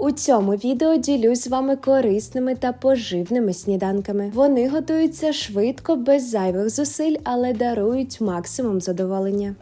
У цьому відео ділюсь з вами корисними та поживними сніданками. Вони готуються швидко, без зайвих зусиль, але дарують максимум задоволення.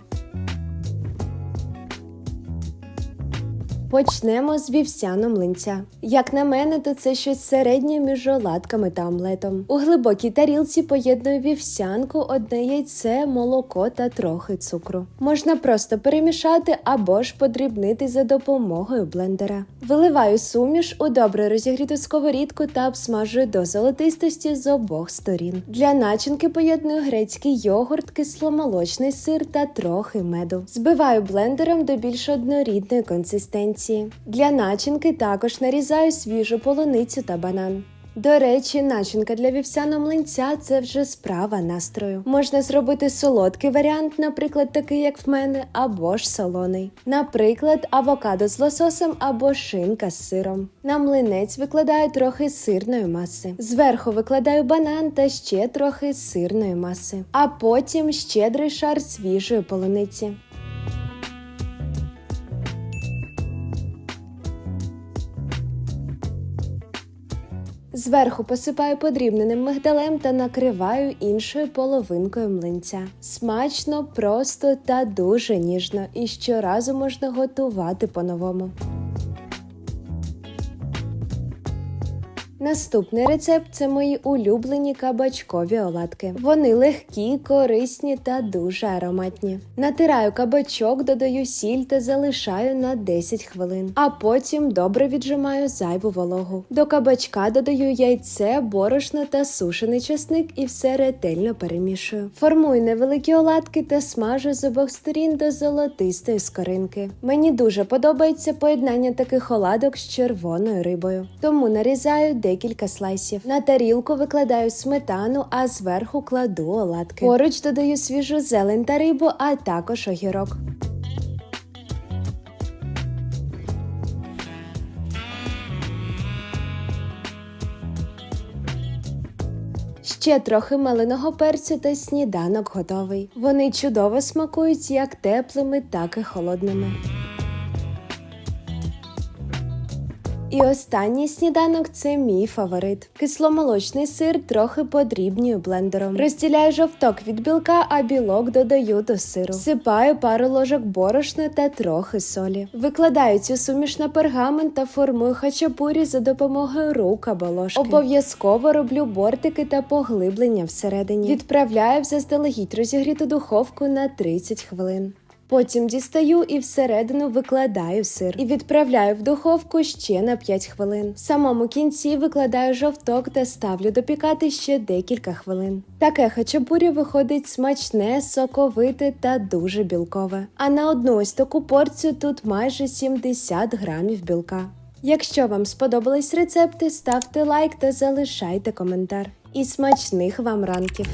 Почнемо з вівсяного млинця. Як на мене, то це щось середнє між оладками та омлетом. У глибокій тарілці поєдную вівсянку, одне яйце, молоко та трохи цукру. Можна просто перемішати або ж подрібнити за допомогою блендера. Виливаю суміш у добре розігріту сковорідку та обсмажую до золотистості з обох сторін. Для начинки поєдную грецький йогурт, кисломолочний сир та трохи меду. Збиваю блендером до більш однорідної консистенції. Для начинки також нарізаю свіжу полуницю та банан. До речі, начинка для вівсяного млинця це вже справа настрою. Можна зробити солодкий варіант, наприклад, такий, як в мене, або ж солоний. Наприклад, авокадо з лососем або шинка з сиром. На млинець викладаю трохи сирної маси. Зверху викладаю банан та ще трохи сирної маси, а потім щедрий шар свіжої полуниці. Зверху посипаю подрібненим мигдалем та накриваю іншою половинкою млинця. Смачно, просто та дуже ніжно, і щоразу можна готувати по-новому. Наступний рецепт це мої улюблені кабачкові оладки. Вони легкі, корисні та дуже ароматні. Натираю кабачок, додаю сіль та залишаю на 10 хвилин, а потім добре віджимаю зайву вологу. До кабачка додаю яйце, борошно та сушений чесник і все ретельно перемішую. Формую невеликі оладки та смажу з обох сторін до золотистої скоринки. Мені дуже подобається поєднання таких оладок з червоною рибою, тому нарізаю декілька слайсів. На тарілку викладаю сметану, а зверху кладу оладки. Поруч додаю свіжу зелень та рибу, а також огірок. Ще трохи малиного перцю та сніданок готовий. Вони чудово смакують як теплими, так і холодними. І останній сніданок це мій фаворит. Кисломолочний сир трохи подрібнюю блендером. Розділяю жовток від білка, а білок додаю до сиру. Всипаю пару ложок борошна та трохи солі. Викладаю цю суміш на пергамент та формую хачапурі за допомогою рук або ложки. Обов'язково роблю бортики та поглиблення всередині. Відправляю в заздалегідь розігріту духовку на 30 хвилин. Потім дістаю і всередину викладаю сир і відправляю в духовку ще на 5 хвилин. В самому кінці викладаю жовток та ставлю допікати ще декілька хвилин. Таке хачапурі виходить смачне, соковите та дуже білкове. А на одну ось таку порцію тут майже 70 грамів білка. Якщо вам сподобались рецепти, ставте лайк та залишайте коментар. І смачних вам ранків!